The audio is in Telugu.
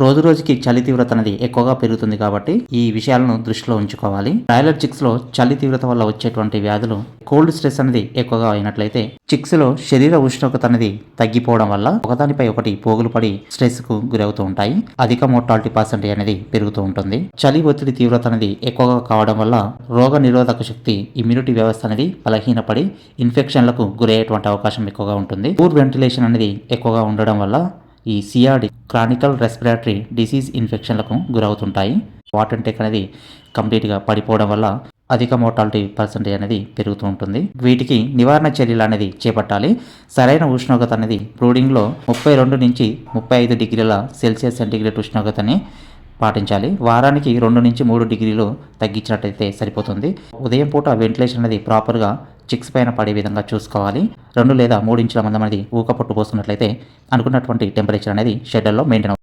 రోజు రోజుకి చలి తీవ్రత అనేది ఎక్కువగా పెరుగుతుంది కాబట్టి ఈ విషయాలను దృష్టిలో ఉంచుకోవాలి. బ్రాయిలర్ చిక్స్లో చలి తీవ్రత వల్ల వచ్చేటువంటి వ్యాధులు కోల్డ్ స్ట్రెస్ అనేది ఎక్కువగా అయినట్లయితే చిక్స్లో శరీర ఉష్ణోగ్రత అనేది తగ్గిపోవడం వల్ల ఒకదానిపై ఒకటి పోగులు పడి స్ట్రెస్కు గురవుతూ ఉంటాయి. అధిక మోర్టాలిటీ పర్సెంటేజ్ అనేది పెరుగుతూ ఉంటుంది. చలి ఒత్తిడి తీవ్రత అనేది ఎక్కువగా కావడం వల్ల రోగ నిరోధక శక్తి ఇమ్యూనిటీ వ్యవస్థ అనేది బలహీనపడి ఇన్ఫెక్షన్లకు గురయ్యేటువంటి అవకాశం ఎక్కువగా ఉంటుంది. పూర్ వెంటిలేషన్ అనేది ఎక్కువగా ఉండడం వల్ల ఈ సిఆర్డి క్రానికల్ రెస్పిరేటరీ డిసీజ్ ఇన్ఫెక్షన్లకు గురవుతుంటాయి. వాటర్ ఇంటేక్ అనేది కంప్లీట్గా పడిపోవడం వల్ల అధిక మోర్టాలిటీ పర్సెంటేజ్ అనేది పెరుగుతూ ఉంటుంది. వీటికి నివారణ చర్యలు అనేది చేపట్టాలి. సరైన ఉష్ణోగ్రత అనేది బ్రూడింగ్లో ముప్పై రెండు నుంచి ముప్పై ఐదు డిగ్రీల సెల్సియస్ సెంటీగ్రేడ్ ఉష్ణోగ్రతని పాటించాలి. వారానికి రెండు నుంచి మూడు డిగ్రీలు తగ్గించినట్టయితే సరిపోతుంది. ఉదయం పూట వెంటిలేషన్ అనేది ప్రాపర్గా చిక్స్ పైన పడే విధంగా చూసుకోవాలి. రెండు లేదా మూడు ఇంచుల మందం అనేది ఊక పొట్టు అనుకున్నటువంటి టెంపరేచర్ అనేది షెడ్యూల్లో మెయింటైన్